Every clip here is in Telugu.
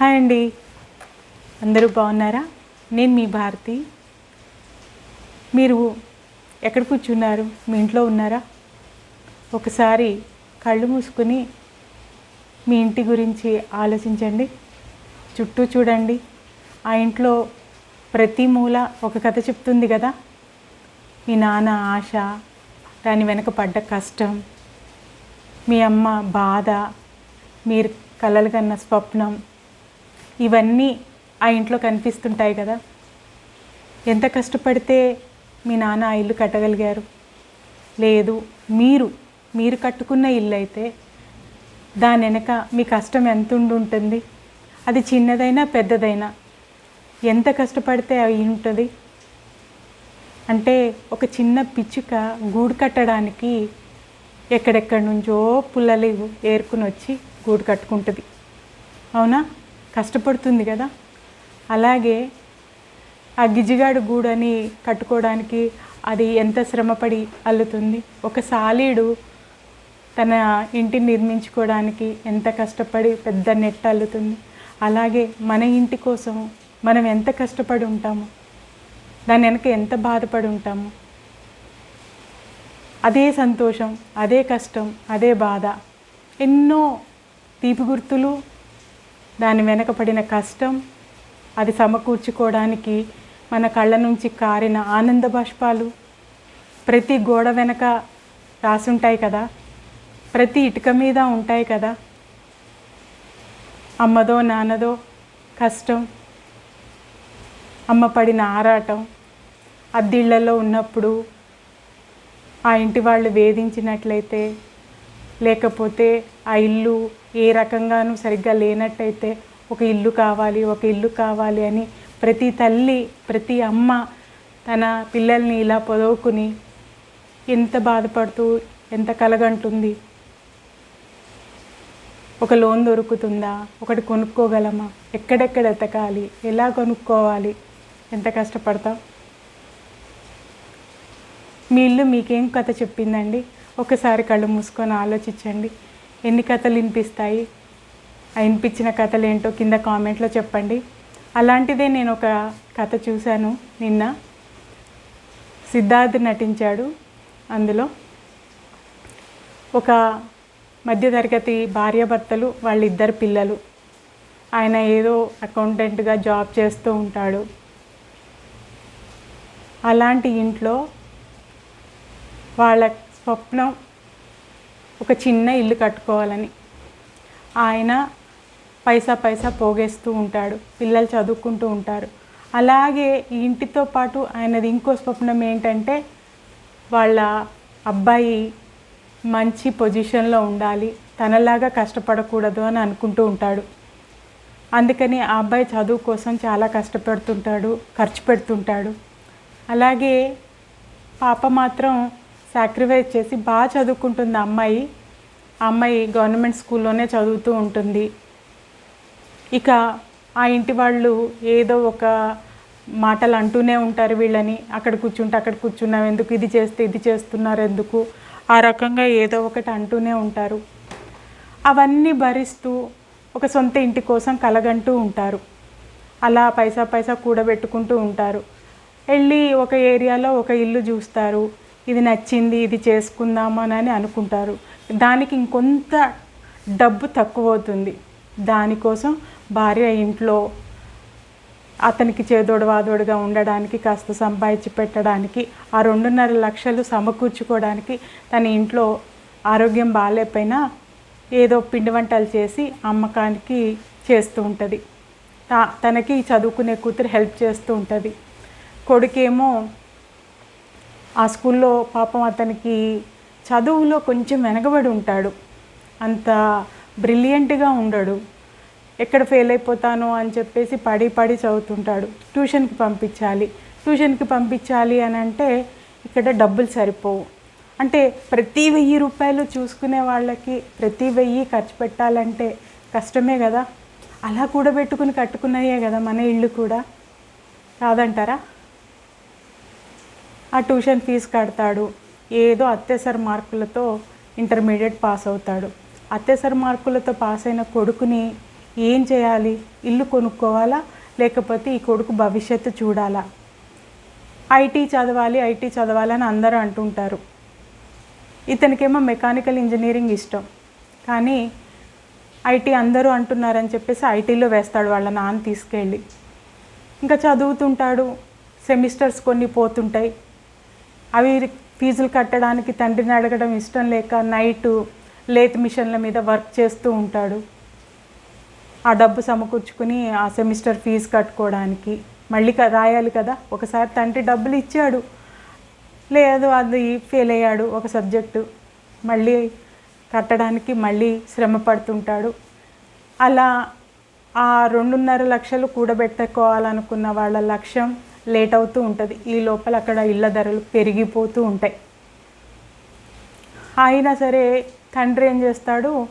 హాయ్ అండి. అందరూ బాగున్నారా? నేను మీ భారతి. మీరు ఎక్కడ కూర్చున్నారు? మీ ఇంట్లో ఉన్నారా? ఒకసారి కళ్ళు మూసుకుని మీ ఇంటి గురించి ఆలోచించండి. చుట్టూ చూడండి. ఆ ఇంట్లో ప్రతి మూల ఒక కథ చెప్తుంది కదా? మీ నాన్న ఆశ దాని వెనక పడ్డ కష్టం మీ అమ్మ బాధ మీరు కలలు కన్న స్వప్నం ఇవన్నీ ఆ ఇంట్లో కనిపిస్తుంటాయి కదా. ఎంత కష్టపడితే మీ నాన్న ఆ ఇల్లు కట్టగలిగారు. లేదు మీరు మీరు కట్టుకున్న ఇల్లు అయితే దాని వెనక మీ కష్టం ఎంత ఉండి ఉంటుంది అది చిన్నదైనా పెద్దదైనా ఎంత కష్టపడితే అవి ఉంటుంది? అంటే ఒక చిన్న పిచ్చుక గూడు కట్టడానికి ఎక్కడెక్కడి నుంచో పుల్లలు ఏరుకుని వచ్చి గూడు కట్టుకుంటుంది. అవునా? కష్టపడుతుంది కదా. అలాగే ఆ గిజిగాడు గూడని కట్టుకోవడానికి అది ఎంత శ్రమపడి అల్లుతుంది. ఒక సాలీడు తన ఇంటిని నిర్మించుకోవడానికి ఎంత కష్టపడి పెద్ద నెట్ అల్లుతుంది. అలాగే మన ఇంటి కోసం మనం ఎంత కష్టపడి ఉంటాము. దాని వెనక ఎంత బాధపడి ఉంటాము. అదే సంతోషం అదే కష్టం అదే బాధ. ఎన్నో తీపి గుర్తులు దాని వెనకపడిన కష్టం అది సమకూర్చుకోవడానికి మన కళ్ళ నుంచి కారిన ఆనంద బాష్పాలు ప్రతి గోడ వెనక రాసుంటాయి కదా ప్రతి ఇటుక మీద ఉంటాయి కదా. అమ్మదో నాన్నదో కష్టం అమ్మ పడిన ఆరాటం అద్దిళ్ళలో ఉన్నప్పుడు ఆ ఇంటి వాళ్ళు వేధించినట్లయితే లేకపోతే ఆ ఇల్లు ఏ రకంగానూ సరిగ్గా లేనట్టయితే ఒక ఇల్లు కావాలి ఒక ఇల్లు కావాలి అని ప్రతి తల్లి ప్రతి అమ్మ తన పిల్లల్ని ఇలా పొదవుకుని ఎంత బాధపడుతూ ఎంత కలగంటుంది? ఒక లోన్ దొరుకుతుందా? ఒకటి కొనుక్కోగలమా? ఎక్కడెక్కడ ఎతకాలి ఎలా కొనుక్కోవాలి? ఎంత కష్టపడతాం? మీ ఇల్లు మీకేం కథ చెప్పిందండి? ఒకసారి కళ్ళు మూసుకొని ఆలోచించండి. ఎన్ని కథలు వినిపిస్తాయి? ఆ వినిపించిన కథలు ఏంటో కింద కామెంట్లో చెప్పండి. అలాంటిదే నేను ఒక కథ చూశాను నిన్న. సిద్ధార్థ్ నటించాడు అందులో. ఒక మధ్యతరగతి భార్యాభర్తలు వాళ్ళిద్దరు పిల్లలు. ఆయన ఏదో అకౌంటెంట్గా జాబ్ చేస్తూ ఉంటాడు. అలాంటి ఇంట్లో వాళ్ళ స్వప్నం ఒక చిన్న ఇల్లు కట్టుకోవాలని. ఆయన పైసా పైసా పోగేస్తూ ఉంటాడు పిల్లలు చదువుకుంటూ ఉంటారు. అలాగే ఈ ఇంటితో పాటు ఆయనది ఇంకో స్వప్నం ఏంటంటే వాళ్ళ అబ్బాయి మంచి పొజిషన్లో ఉండాలి తనలాగా కష్టపడకూడదు అని అనుకుంటూ ఉంటాడు. అందుకని ఆ అబ్బాయి చదువు కోసం చాలా కష్టపడుతుంటాడు ఖర్చు పెడుతుంటాడు. అలాగే పాప మాత్రం సాక్రిఫైస్ చేసి బాగా చదువుకుంటుంది అమ్మాయి. అమ్మాయి గవర్నమెంట్ స్కూల్లోనే చదువుతూ ఉంటుంది. ఇక ఆ ఇంటి వాళ్ళు ఏదో ఒక మాటలు అంటూనే ఉంటారు వీళ్ళని. అక్కడ కూర్చుంటే అక్కడ కూర్చున్నాం ఎందుకు? ఇది చేస్తే ఇది చేస్తున్నారు ఎందుకు? ఆ రకంగా ఏదో ఒకటి అంటూనే ఉంటారు. అవన్నీ భరిస్తూ ఒక సొంత ఇంటి కోసం కలగంటూ ఉంటారు. అలా పైసా పైసా కూడబెట్టుకుంటూ ఉంటారు. వెళ్ళి ఒక ఏరియాలో ఒక ఇల్లు చూస్తారు. ఇది నచ్చింది ఇది చేసుకుందామని అనుకుంటారు. దానికి ఇంకొంత డబ్బు తక్కువ అవుతుంది దానికోసం భార్య ఇంట్లో అతనికి చేదోడు వాదోడుగా ఉండడానికి కాస్త సంపాదించి పెట్టడానికి ఆ రెండున్నర లక్షలు సమకూర్చుకోవడానికి తన ఇంట్లో ఆరోగ్యం బాగాలేకపోయినా ఏదో పిండి వంటలు చేసి అమ్మకానికి చేస్తూ ఉంటుంది. తనకి చదువుకునే కూతురు హెల్ప్ చేస్తూ ఉంటుంది. కొడుకేమో ఆ స్కూల్లో పాపం అతనికి చదువులో కొంచెం వెనకబడి ఉంటాడు. అంత బ్రిలియంట్గా ఉండడు. ఎక్కడ ఫెయిల్ అయిపోతాను అని చెప్పేసి పడి పడి చదువుతుంటాడు. ట్యూషన్కి పంపించాలి. ట్యూషన్కి పంపించాలి అని అంటే ఇక్కడ డబ్బులు సరిపోవు. అంటే ప్రతి వెయ్యి రూపాయలు చూసుకునే వాళ్ళకి ప్రతి వెయ్యి ఖర్చు పెట్టాలంటే కష్టమే కదా. అలా కూడబెట్టుకుని కట్టుకున్నాయే కదా మన ఇల్లు కూడా. కాదంటారా ఆ ట్యూషన్ ఫీజు కడతాడు. ఏదో అత్యసర మార్కులతో ఇంటర్మీడియట్ పాస్ అవుతాడు. అత్యసర మార్కులతో పాస్ అయిన కొడుకుని ఏం చేయాలి? ఇల్లు కొనుక్కోవాలా? లేకపోతే ఈ కొడుకు భవిష్యత్తు చూడాలా? ఐటీ చదవాలి ఐటీ చదవాలి అని అందరూ అంటుంటారు. ఇతనికేమో మెకానికల్ ఇంజనీరింగ్ ఇష్టం. కానీ ఐటీ అందరూ అంటున్నారని చెప్పేసి ఐటీలో వేస్తాడు వాళ్ళ నాన్న తీసుకెళ్ళి. ఇంకా చదువుతుంటాడు. సెమిస్టర్స్ కొన్ని పోతుంటాయి. అవి ఫీజులు కట్టడానికి తండ్రిని అడగడం ఇష్టం లేక నైట్ లేత్ మిషన్ల మీద వర్క్ చేస్తూ ఉంటాడు. ఆ డబ్బు సమకూర్చుకుని ఆ సెమిస్టర్ ఫీజు కట్టుకోవడానికి మళ్ళీ రాయాలి కదా. ఒకసారి తండ్రి డబ్బులు ఇచ్చాడు. లేదు అది ఫెయిల్ అయ్యాడు ఒక సబ్జెక్టు. మళ్ళీ కట్టడానికి మళ్ళీ శ్రమ పడుతుంటాడు. అలా ఆ రెండున్నర లక్షలు కూడబెట్టుకోవాలనుకున్న వాళ్ళ లక్ష్యం లేట్ అవుతూ ఉంటుంది. ఈ లోపల అక్కడ ఇళ్ళ ధరలు పెరిగిపోతూ ఉంటాయి. అయినా సరే తండ్రి ఏం చేస్తాడు?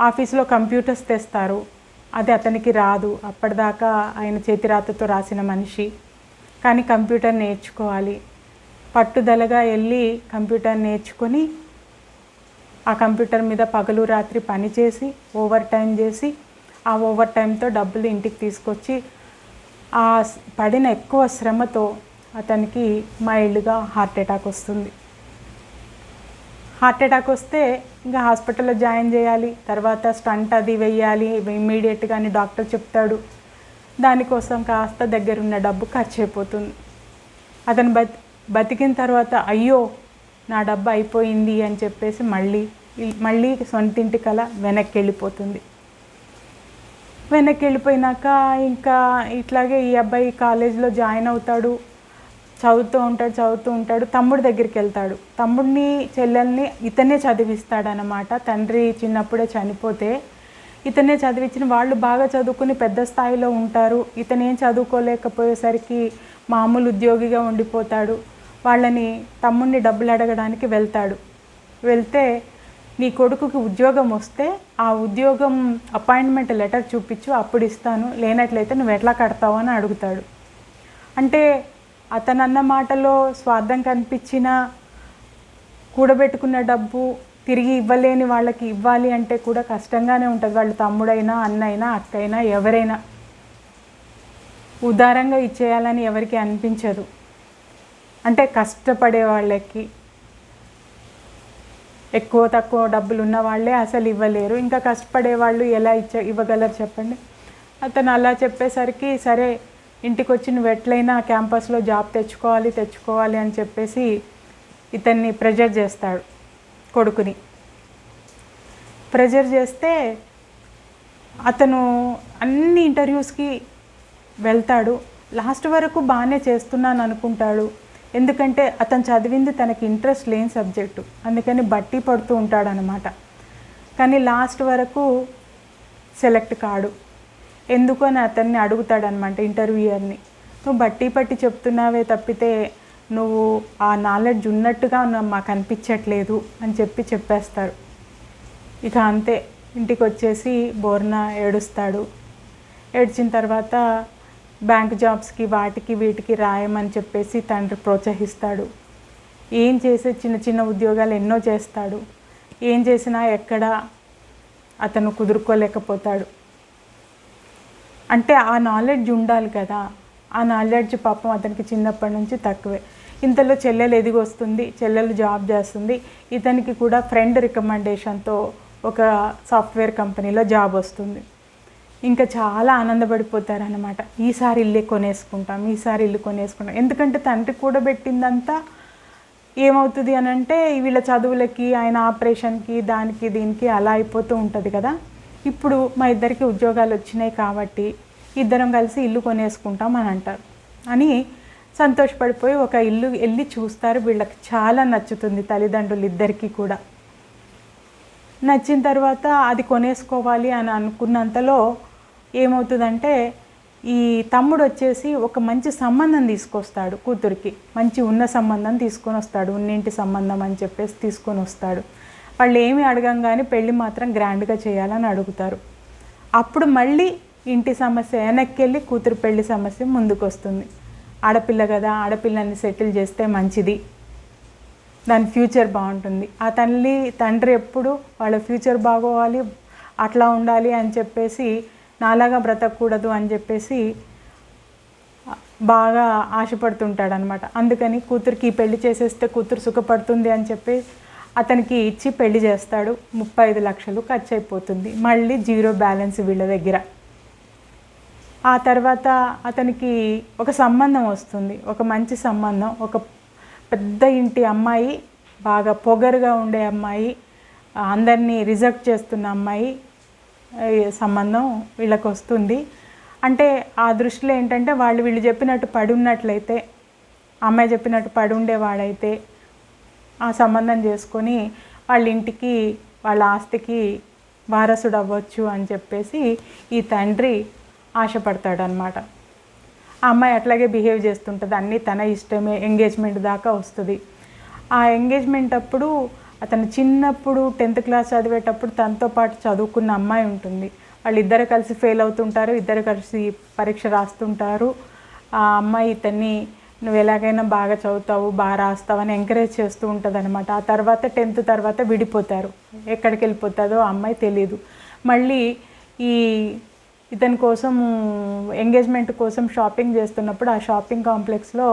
ఆఫీస్లో కంప్యూటర్స్ తెస్తారు. అది అతనికి రాదు. అప్పటిదాకా ఆయన చేతిరాతతో రాసిన మనిషి. కానీ కంప్యూటర్ నేర్చుకోవాలి. పట్టుదలగా వెళ్ళి కంప్యూటర్ నేర్చుకొని ఆ కంప్యూటర్ మీద పగలు రాత్రి పని చేసి ఓవర్ టైం చేసి ఆ ఓవర్ టైంతో డబ్బులు ఇంటికి తీసుకొచ్చి ఆ స్- పడిన ఎక్కువ శ్రమతో అతనికి మైల్డ్గా హార్ట్ అటాక్ వస్తుంది. హార్ట్ అటాక్ వస్తే ఇంకా హాస్పిటల్లో జాయిన్ చేయాలి తర్వాత స్టంట్ అది వెయ్యాలి ఇమ్మీడియట్గా అని డాక్టర్ చెప్తాడు. దానికోసం కాస్త దగ్గరున్న డబ్బు ఖర్చు అయిపోతుంది అతను బతి బతికిన తర్వాత అయ్యో నా డబ్బు అయిపోయింది అని చెప్పేసి మళ్ళీ మళ్ళీ సొంతింటి కల వెనక్కి వెళ్ళిపోతుంది వెనక్కి వెళ్ళిపోయినాక ఇంకా ఇట్లాగే ఈ అబ్బాయి కాలేజీలో జాయిన్ అవుతాడు. చదువుతూ ఉంటాడు చదువుతూ ఉంటాడు. తమ్ముడి దగ్గరికి వెళ్తాడు. తమ్ముడిని చెల్లెల్ని ఇతనే చదివిస్తాడనమాట తండ్రి చిన్నప్పుడే చనిపోతే ఇతనే చదివించిన వాళ్ళు బాగా చదువుకుని పెద్ద స్థాయిలో ఉంటారు. ఇతను ఏం చదువుకోలేకపోయేసరికి మామూలు ఉద్యోగిగా ఉండిపోతాడు. వాళ్ళని తమ్ముడిని డబ్బులు అడగడానికి వెళ్తాడు. వెళ్తే నీ కొడుకుకి ఉద్యోగం వస్తే ఆ ఉద్యోగం అపాయింట్మెంట్ లెటర్ చూపించు అప్పుడు ఇస్తాను. లేనట్లయితే నువ్వు ఎట్లా కడతావు అని అడుగుతాడు. అంటే అతను అన్న మాటలో స్వార్థం కనిపించినా కూడబెట్టుకున్న డబ్బు తిరిగి ఇవ్వలేని వాళ్ళకి ఇవ్వాలి అంటే కూడా కష్టంగానే ఉంటుంది. వాళ్ళు తమ్ముడైనా అన్నైనా అక్కైనా ఎవరైనా. ఉదారంగా ఇచ్చేయాలని ఎవరికి అనిపించదు. అంటే కష్టపడే వాళ్ళకి ఎక్కువ తక్కువ డబ్బులు ఉన్న వాళ్ళే అసలు ఇవ్వలేరు. ఇంకా కష్టపడే వాళ్ళు ఎలా ఇచ్చ ఇవ్వగలరు చెప్పండి? అతను అలా చెప్పేసరికి సరే ఇంటికి వచ్చి నువ్వు ఎట్లయినా క్యాంపస్లో జాబ్ తెచ్చుకోవాలి తెచ్చుకోవాలి అని చెప్పేసి ఇతన్ని ప్రెజర్ చేస్తాడు కొడుకుని. ప్రెజర్ చేస్తే అతను అన్ని ఇంటర్వ్యూస్కి వెళ్తాడు. లాస్ట్ వరకు బాగానే చేస్తున్నాను అనుకుంటాడు ఎందుకంటే అతను చదివింది తనకి ఇంట్రెస్ట్ లేని సబ్జెక్టు అందుకని బట్టి పడుతూ ఉంటాడనమాట కానీ లాస్ట్ వరకు సెలెక్ట్ కాడు. ఎందుకు అని అతన్ని అడుగుతాడనమాట ఇంటర్వ్యూయర్ని నువ్వు బట్టి పట్టి చెప్తున్నావే తప్పితే నువ్వు ఆ నాలెడ్జ్ ఉన్నట్టుగా మాకు అనిపించట్లేదు అని చెప్పి చెప్పేస్తారు. ఇక అంతే ఇంటికి వచ్చేసి బోర్న ఏడుస్తాడు. ఏడ్చిన తర్వాత బ్యాంక్ జాబ్స్కి వాటికి వీటికి రాయమని చెప్పేసి తండ్రి ప్రోత్సహిస్తాడు. ఏం చేసే చిన్న చిన్న ఉద్యోగాలు ఎన్నో చేస్తాడు. ఏం చేసినా ఎక్కడ అతను కుదురుకోలేకపోతాడు. అంటే ఆ నాలెడ్జ్ ఉండాలి కదా. ఆ నాలెడ్జ్ పాపం అతనికి చిన్నప్పటి నుంచి తక్కువే. ఇంతలో చెల్లెలు ఎదిగొస్తుంది చెల్లెలు జాబ్ చేస్తుంది. ఇతనికి కూడా ఫ్రెండ్ రికమెండేషన్తో ఒక సాఫ్ట్వేర్ కంపెనీలో జాబ్ వస్తుంది. ఇంకా చాలా ఆనందపడిపోతారనమాట ఈసారి ఇల్లే కొనేసుకుంటాం ఈసారి ఇల్లు కొనేసుకుంటాం. ఎందుకంటే తండ్రి కూడా పెట్టిందంతా ఏమవుతుంది అని అంటే వీళ్ళ చదువులకి ఆయన ఆపరేషన్కి దానికి దీనికి అలా అయిపోతూ ఉంటుంది కదా. ఇప్పుడు మా ఇద్దరికి ఉద్యోగాలు వచ్చినాయి కాబట్టి ఇద్దరం కలిసి ఇల్లు కొనేసుకుంటాం అని అంటారు. అని సంతోషపడిపోయి ఒక ఇల్లు వెళ్ళి చూస్తారు. వీళ్ళకి చాలా నచ్చుతుంది తల్లిదండ్రులు ఇద్దరికీ కూడా. నచ్చిన తర్వాత అది కొనేసుకోవాలి అని అనుకున్నంతలో ఏమవుతుందంటే ఈ తమ్ముడు వచ్చేసి ఒక మంచి సంబంధం తీసుకొస్తాడు కూతురికి. మంచి ఉన్న సంబంధం తీసుకొని వస్తాడు ఉన్నింటి సంబంధం అని చెప్పేసి తీసుకొని వస్తాడు. వాళ్ళు ఏమి అడగంగానే పెళ్ళి మాత్రం గ్రాండ్గా చేయాలని అడుగుతారు. అప్పుడు మళ్ళీ ఇంటి సమస్య వెనక్కి వెళ్ళి కూతురు పెళ్ళి సమస్య ముందుకు వస్తుంది ఆడపిల్ల కదా ఆడపిల్లని సెటిల్ చేస్తే మంచిది. దాని ఫ్యూచర్ బాగుంటుంది. ఆ తల్లి తండ్రి ఎప్పుడు వాళ్ళ ఫ్యూచర్ బాగోవాలి అట్లా ఉండాలి అని చెప్పేసి నాలాగా బ్రతకూడదు అని చెప్పేసి బాగా ఆశపడుతుంటాడు అనమాట అందుకని కూతురికి పెళ్ళి చేసేస్తే కూతురు సుఖపడుతుంది అని చెప్పి అతనికి ఇచ్చి పెళ్ళి చేస్తాడు. ముప్పై ఐదు లక్షలు ఖర్చు అయిపోతుంది మళ్ళీ జీరో బ్యాలెన్స్ వీళ్ళ దగ్గర. ఆ తర్వాత అతనికి ఒక సంబంధం వస్తుంది. ఒక మంచి సంబంధం. ఒక పెద్ద ఇంటి అమ్మాయి బాగా పొగరుగా ఉండే అమ్మాయి అందరినీ రిజెక్ట్ చేస్తున్న అమ్మాయి సంబంధం వీళ్ళకి వస్తుంది అంటే ఆ దృష్టిలో ఏంటంటే వాళ్ళు వీళ్ళు చెప్పినట్టు పడి ఉన్నట్లయితే అమ్మాయి చెప్పినట్టు పడి ఉండేవాడైతే ఆ సంబంధం చేసుకొని వాళ్ళ ఇంటికి వాళ్ళ ఆస్తికి వారసుడు అవ్వచ్చు అని చెప్పేసి ఈ తండ్రి ఆశపడతాడనమాట ఆ అమ్మాయి అట్లాగే బిహేవ్ చేస్తుంటుంది. అన్నీ తన ఇష్టమే ఎంగేజ్మెంట్ దాకా వస్తుంది. ఆ ఎంగేజ్మెంట్ అప్పుడు అతను చిన్నప్పుడు టెన్త్ క్లాస్ చదివేటప్పుడు తనతో పాటు చదువుకున్న అమ్మాయి ఉంటుంది. వాళ్ళిద్దరు కలిసి ఫెయిల్ అవుతుంటారు ఇద్దరు కలిసి పరీక్ష రాస్తుంటారు. ఆ అమ్మాయి ఇతన్ని నువ్వు ఎలాగైనా బాగా చదువుతావు బాగా రాస్తావు అని ఎంకరేజ్ చేస్తూ ఉంటుంది అనమాట ఆ తర్వాత టెన్త్ తర్వాత విడిపోతారు. ఎక్కడికి వెళ్ళిపోతుందో ఆ అమ్మాయి తెలియదు మళ్ళీ ఈ ఇతని కోసం ఎంగేజ్మెంట్ కోసం షాపింగ్ చేస్తున్నప్పుడు ఆ షాపింగ్ కాంప్లెక్స్లో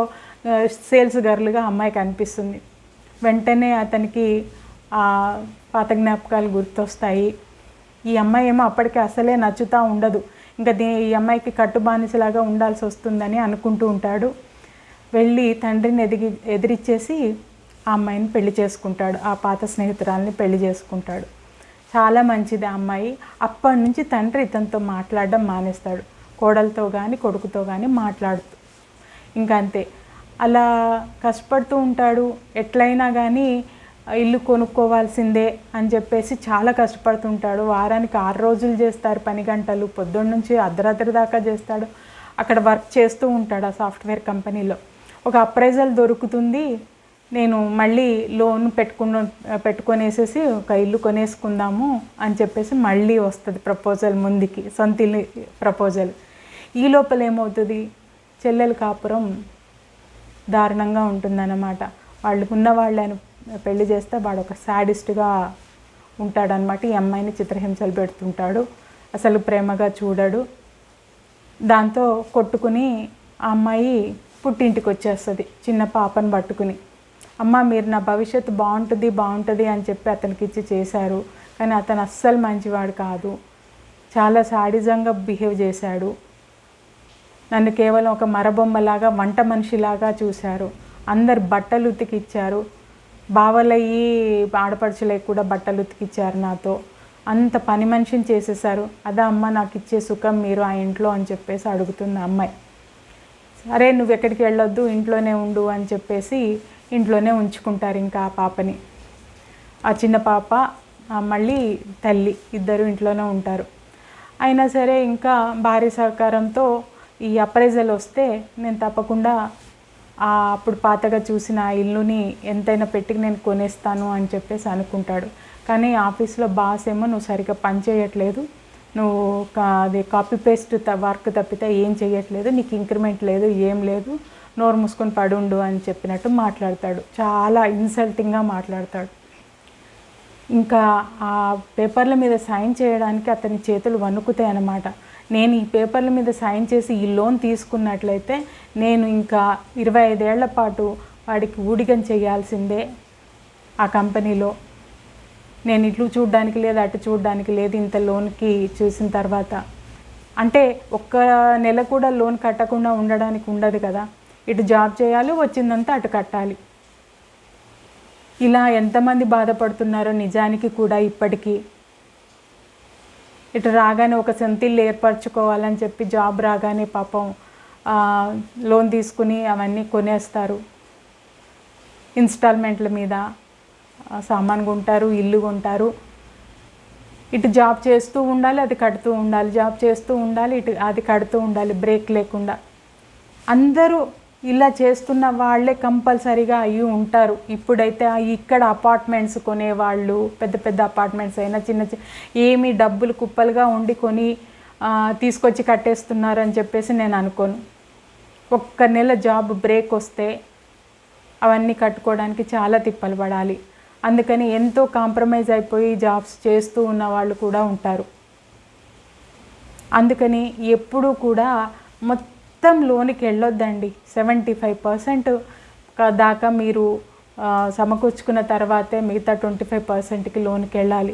సేల్స్ గర్ల్గా అమ్మాయి కనిపిస్తుంది. వెంటనే అతనికి ఆ పాత జ్ఞాపకాలు గుర్తొస్తాయి. ఈ అమ్మాయి ఏమో అప్పటికి అసలే నచ్చుతూ ఉండదు. ఇంకా దీ ఈ అమ్మాయికి కట్టుబానిసలాగా ఉండాల్సి వస్తుందని అనుకుంటూ ఉంటాడు. వెళ్ళి తండ్రిని ఎదిగి ఎదిరిచ్చేసి ఆ అమ్మాయిని పెళ్ళి చేసుకుంటాడు. ఆ పాత స్నేహితురాల్ని పెళ్ళి చేసుకుంటాడు. చాలా మంచిది ఆ అమ్మాయి. అప్పటి నుంచి తండ్రి ఇతనితో మాట్లాడడం మానేస్తాడు. కోడలతో కానీ కొడుకుతో కానీ మాట్లాడుతూ. ఇంకా అంతే అలా కష్టపడుతూ ఉంటాడు. ఎట్లయినా కానీ ఇల్లు కొనుక్కోవాల్సిందే అని చెప్పేసి చాలా కష్టపడుతుంటాడు. వారానికి ఆరు రోజులు చేస్తారు పని గంటలు. పొద్దున్న నుంచి అర్ధరాత్రి దాకా చేస్తాడు. అక్కడ వర్క్ చేస్తూ ఉంటాడు ఆ సాఫ్ట్వేర్ కంపెనీలో. ఒక అప్రైజల్ దొరుకుతుంది. నేను మళ్ళీ లోన్ పెట్టుకున్న పెట్టుకొనేసేసి ఒక ఇల్లు కొనేసుకుందాము అని చెప్పేసి మళ్ళీ వస్తుంది ప్రపోజల్ ముందుకి. సొంత ఇల్లు ప్రపోజల్. ఈ లోపల ఏమవుతుంది చెల్లెలు కాపురం దారుణంగా ఉంటుందన్నమాట. వాళ్ళు ఉన్న వాళ్ళని పెళ్ళి చేస్తే వాడు ఒక సాడిస్ట్గా ఉంటాడనమాట ఈ అమ్మాయిని చిత్రహింసలు పెడుతుంటాడు. అసలు ప్రేమగా చూడడు. దాంతో కొట్టుకుని ఆ అమ్మాయి పుట్టింటికి వచ్చేస్తుంది చిన్న పాపను పట్టుకుని. అమ్మ మీరు నా భవిష్యత్తు బాగుంటుంది బాగుంటుంది అని చెప్పి అతనికి ఇచ్చి చేశారు. కానీ అతను అస్సలు మంచివాడు కాదు. చాలా సాడిజంగా బిహేవ్ చేశాడు. నన్ను కేవలం ఒక మరబొమ్మలాగా వంట మనిషిలాగా చూశారు. అందరు బట్టలు ఉతికిచ్చారు. బావలయ్యి ఆడపడుచులకి కూడా బట్టలు ఉతికిచ్చారు నాతో. అంత పని మనిషిని చేసేసారు అదే అమ్మ నాకు ఇచ్చే సుఖం మీరు ఆ ఇంట్లో అని చెప్పేసి అడుగుతుంది అమ్మాయి. సరే నువ్వు ఎక్కడికి వెళ్ళొద్దు ఇంట్లోనే ఉండు అని చెప్పేసి ఇంట్లోనే ఉంచుకుంటారు ఇంకా ఆ పాపని. ఆ చిన్న పాప మళ్ళీ తల్లి ఇద్దరు ఇంట్లోనే ఉంటారు. అయినా సరే ఇంకా భార్య సహకారంతో ఈ అప్రైజల్ వస్తే నేను తప్పకుండా ఆ అప్పుడు పాతగా చూసిన ఆ ఇల్లుని ఎంతైనా పెట్టి నేను కొనేస్తాను అని చెప్పేసి అనుకుంటాడు. కానీ ఆఫీస్లో బాస్ ఏమో నువ్వు సరిగ్గా పని చేయట్లేదు. నువ్వు అది కాపీ పేస్ట్ వర్క్ తప్పితే ఏం చేయట్లేదు. నీకు ఇంక్రిమెంట్ లేదు ఏం లేదు. నోరు మూసుకొని పడుండు అని చెప్పినట్టు మాట్లాడతాడు. చాలా ఇన్సల్టింగ్గా మాట్లాడతాడు. ఇంకా ఆ పేపర్ల మీద సైన్ చేయడానికి అతని చేతులు వణుకుతాయి అన్నమాట. నేను ఈ పేపర్ల మీద సైన్ చేసి ఈ లోన్ తీసుకున్నట్లయితే నేను ఇంకా ఇరవై ఐదేళ్ళ పాటు వాడికి ఊడిగం చేయాల్సిందే ఆ కంపెనీలో. నేను ఇట్లు చూడడానికి లేదు అటు చూడడానికి లేదు ఇంత లోన్కి చూసిన తర్వాత. అంటే ఒక్క నెల కూడా లోన్ కట్టకుండా ఉండడానికి ఉండదు కదా. ఇటు జాబ్ చేయాలి వచ్చిందంతా అటు కట్టాలి. ఇలా ఎంతమంది బాధపడుతున్నారో నిజానికి కూడా ఇప్పటికీ. ఇటు రాగానే ఒక సొంతిల్లు ఏర్పరచుకోవాలని చెప్పి జాబ్ రాగానే పాపం లోన్ తీసుకుని అవన్నీ కొనేస్తారు. ఇన్స్టాల్మెంట్ల మీద సామాన్ కొంటారు ఇల్లు కొంటారు. ఇటు జాబ్ చేస్తూ ఉండాలి అది కడుతూ ఉండాలి. జాబ్ చేస్తూ ఉండాలి ఇటు అది కడుతూ ఉండాలి బ్రేక్ లేకుండా. అందరూ ఇలా చేస్తున్న వాళ్ళే కంపల్సరీగా అయ్యి ఉంటారు. ఇప్పుడైతే ఇక్కడ అపార్ట్మెంట్స్ కొనేవాళ్ళు పెద్ద పెద్ద అపార్ట్మెంట్స్ అయినా చిన్న చిన్న ఏమి డబ్బులు కుప్పలుగా ఉండి కొని తీసుకొచ్చి కట్టేస్తున్నారు అని చెప్పేసి నేను అనుకోను. ఒక్క నెల జాబ్ బ్రేక్ వస్తే అవన్నీ కట్టుకోవడానికి చాలా తిప్పలు పడాలి. అందుకని ఎంతో కాంప్రమైజ్ అయిపోయి జాబ్స్ చేస్తూ ఉన్న వాళ్ళు కూడా ఉంటారు. అందుకని ఎప్పుడూ కూడా మొత్తం మొత్తం లోనికి వెళ్ళొద్దండి. సెవెంటీ ఫైవ్ పర్సెంట్ దాకా మీరు సమకూర్చుకున్న తర్వాతే మిగతా ట్వంటీ ఫైవ్ పర్సెంట్కి లోన్కి వెళ్ళాలి.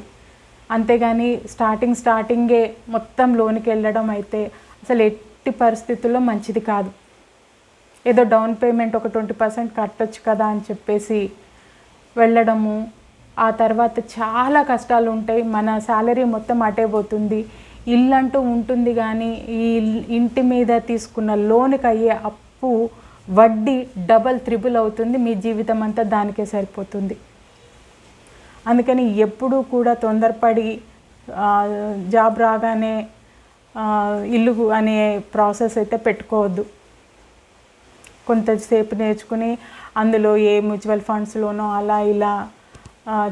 అంతేగాని స్టార్టింగ్ స్టార్టింగే మొత్తం లోనికి వెళ్ళడం అయితే అసలు ఎట్టి పరిస్థితుల్లో మంచిది కాదు. ఏదో డౌన్ పేమెంట్ ఒక ట్వంటీ పర్సెంట్ కట్టొచ్చు కదా అని చెప్పేసి వెళ్ళడము ఆ తర్వాత చాలా కష్టాలు ఉంటాయి మన శాలరీ మొత్తం అటే పోతుంది. ఇల్లు అంటూ ఉంటుంది కానీ ఈ ఇంటి మీద తీసుకున్న లోన్కి అయ్యే అప్పు వడ్డీ డబల్ త్రిబుల్ అవుతుంది. మీ జీవితం అంతా దానికే సరిపోతుంది. అందుకని ఎప్పుడూ కూడా తొందరపడి జాబ్ రాగానే ఇల్లు అనే ప్రాసెస్ అయితే పెట్టుకోవద్దు. కొంతసేపు నేర్చుకుని అందులో ఏ మ్యూచువల్ ఫండ్స్లోనో అలా ఇలా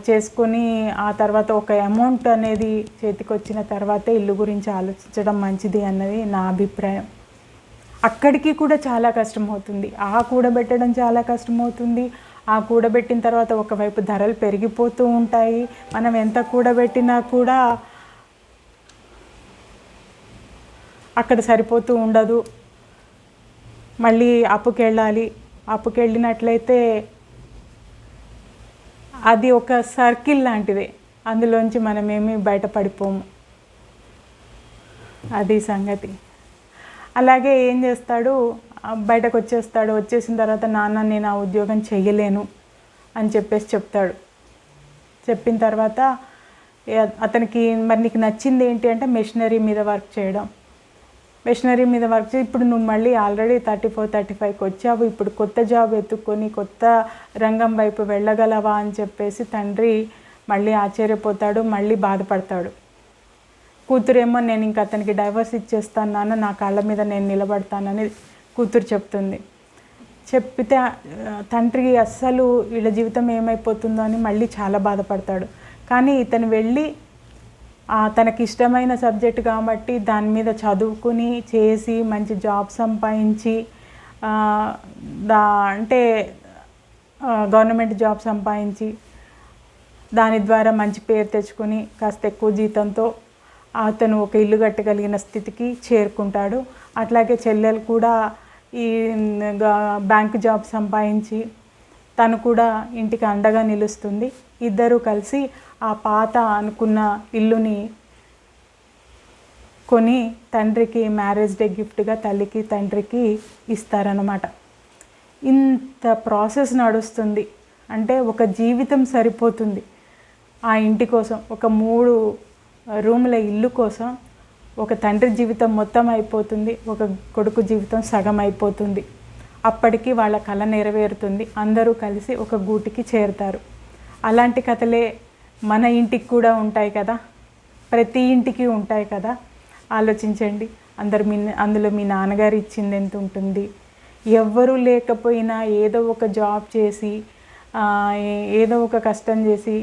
చేసుకొని ఆ తర్వాత ఒక అమౌంట్ అనేది చేతికి వచ్చిన తర్వాతే ఇల్లు గురించి ఆలోచించడం మంచిది అన్నది నా అభిప్రాయం. అక్కడికి కూడా చాలా కష్టమవుతుంది ఆ కూడబెట్టడం చాలా కష్టమవుతుంది ఆ కూడబెట్టిన తర్వాత ఒకవైపు ధరలు పెరిగిపోతూ ఉంటాయి. మనం ఎంత కూడబెట్టినా కూడా అక్కడ సరిపోతూ ఉండదు. మళ్ళీ అప్పుకెళ్ళాలి. అప్పుకెళ్ళినట్లయితే అది ఒక సర్కిల్ లాంటిదే. అందులోంచి మనమేమి బయటపడిపోము. అది సంగతి. అలాగే ఏం చేస్తాడు? బయటకు వచ్చేస్తాడు వచ్చేసిన తర్వాత నాన్న నేను ఆ ఉద్యోగం చేయలేను అని చెప్పేసి చెప్తాడు. చెప్పిన తర్వాత అతనికి మరి నీకు నచ్చింది ఏంటి అంటే మెషినరీ మీద వర్క్ చేయడం. మెషినరీ మీద వర్క్ చేసి ఇప్పుడు నువ్వు మళ్ళీ ఆల్రెడీ థర్టీ ఫోర్ థర్టీ ఫైవ్కి వచ్చావు. ఇప్పుడు కొత్త జాబ్ ఎత్తుక్కొని కొత్త రంగం వైపు వెళ్ళగలవా అని చెప్పేసి తండ్రి మళ్ళీ ఆశ్చర్యపోతాడు మళ్ళీ బాధపడతాడు. కూతురేమో నేను ఇంక అతనికి డైవర్స్ ఇచ్చేస్తాను నాన్న నా కాళ్ళ మీద నేను నిలబడతానని కూతురు చెప్తుంది. చెప్పితే తండ్రి అస్సలు వీళ్ళ జీవితం ఏమైపోతుందో అని మళ్ళీ చాలా బాధపడతాడు. కానీ ఇతను వెళ్ళి తనకి ఇష్టమైన సబ్జెక్ట్ కాబట్టి దాని మీద చదువుకుని చేసి మంచి జాబ్ సంపాదించి దా అంటే గవర్నమెంట్ జాబ్ సంపాదించి దాని ద్వారా మంచి పేరు తెచ్చుకొని కాస్త ఎక్కువ జీతంతో అతను ఒక ఇల్లు కట్టగలిగిన స్థితికి చేరుకుంటాడు. అట్లాగే చెల్లెలు కూడా ఈ బ్యాంకు బ్యాంక్ జాబ్ సంపాదించి తను కూడా ఇంటికి అండగా నిలుస్తుంది. ఇద్దరూ కలిసి ఆ పాత అనుకున్న ఇల్లుని కొని తండ్రికి మ్యారేజ్ డే గిఫ్ట్గా తల్లికి తండ్రికి ఇస్తారనమాట ఇంత ప్రాసెస్ నడుస్తుంది. అంటే ఒక జీవితం సరిపోతుంది. ఆ ఇంటి కోసం ఒక మూడు రూముల ఇల్లు కోసం ఒక తండ్రి జీవితం మొత్తం అయిపోతుంది. ఒక కొడుకు జీవితం సగం అయిపోతుంది. అప్పటికి వాళ్ళ కళ నెరవేరుతుంది. అందరూ కలిసి ఒక గూటికి చేరుతారు. అలాంటి కథలే మన ఇంటికి కూడా ఉంటాయి కదా. ప్రతి ఇంటికి ఉంటాయి కదా. ఆలోచించండి. అందరు మీ అందులో మీ నాన్నగారు ఇచ్చింది ఎంత ఉంటుంది. ఎవ్వరూ లేకపోయినా ఏదో ఒక జాబ్ చేసి ఏదో ఒక కష్టం చేసి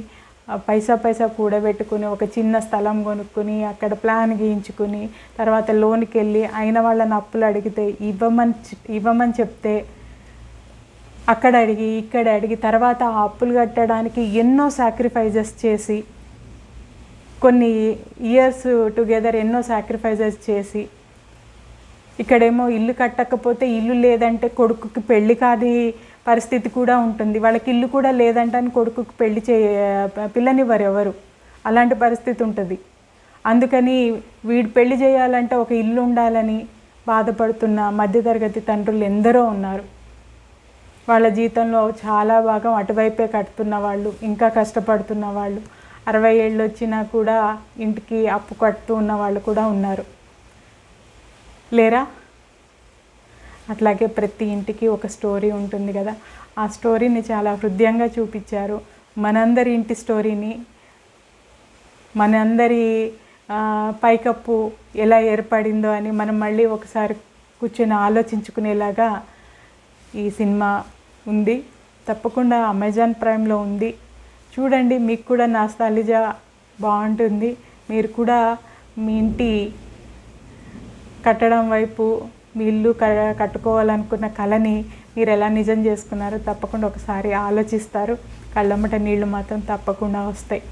పైసా పైసా కూడబెట్టుకుని ఒక చిన్న స్థలం కొనుక్కొని అక్కడ ప్లాన్ గీయించుకుని తర్వాత లోన్కి వెళ్ళి అయిన వాళ్ళని అప్పులు అడిగితే ఇవ్వమని ఇవ్వమని చెప్తే అక్కడ అడిగి ఇక్కడ అడిగి తర్వాత ఆ అప్పులు కట్టడానికి ఎన్నో సాక్రిఫైజెస్ చేసి కొన్ని ఇయర్స్ టుగెదర్ ఎన్నో సాక్రిఫైజెస్ చేసి ఇక్కడేమో ఇల్లు కట్టకపోతే ఇల్లు లేదంటే కొడుకుకి పెళ్ళి కాని పరిస్థితి కూడా ఉంటుంది. వాళ్ళకి ఇల్లు కూడా లేదంటే అని కొడుకుకి పెళ్ళి చే పిల్లనివ్వరు ఎవరు. అలాంటి పరిస్థితి ఉంటుంది. అందుకని వీడు పెళ్ళి చేయాలంటే ఒక ఇల్లు ఉండాలని బాధపడుతున్న మధ్యతరగతి తండ్రులు ఎందరో ఉన్నారు. వాళ్ళ జీతంలో చాలా భాగం అటువైపే కడుతున్న వాళ్ళు ఇంకా కష్టపడుతున్న వాళ్ళు. అరవై ఏళ్ళు వచ్చినా కూడా ఇంటికి అప్పు కడుతూ ఉన్న వాళ్ళు కూడా ఉన్నారు. లేరా? అట్లాగే ప్రతి ఇంటికి ఒక స్టోరీ ఉంటుంది కదా. ఆ స్టోరీని చాలా హృదయంగా చూపించారు. మనందరి ఇంటి స్టోరీని మనందరి పైకప్పు ఎలా ఏర్పడిందో అని మనం మళ్ళీ ఒకసారి కూర్చొని ఆలోచించుకునేలాగా ఈ సినిమా ఉంది. తప్పకుండా అమెజాన్ ప్రైమ్లో ఉంది. చూడండి మీకు కూడా నాస్తాలిజా బాగుంటుంది. మీరు కూడా మీ ఇంటి కట్టడం వైపు మీ ఇల్లు క- కట్టుకోవాలనుకున్న కళని మీరు ఎలా నిజం చేసుకున్నారో తప్పకుండా ఒకసారి ఆలోచిస్తారు. కళ్ళమ్మట నీళ్ళు మాత్రం తప్పకుండా వస్తాయి.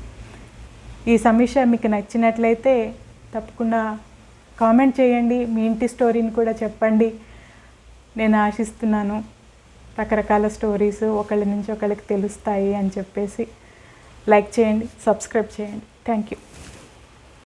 ఈ సమీక్ష మీకు నచ్చినట్లయితే తప్పకుండా కామెంట్ చేయండి. మీ ఇంటి స్టోరీని కూడా చెప్పండి. నేను ఆశిస్తున్నాను. రకరకాల స్టోరీస్ ఒకళ్ళ నుంచి ఒకళ్ళకి తెలుస్తాయి అని చెప్పేసి లైక్ చేయండి సబ్స్క్రైబ్ చేయండి. Thank you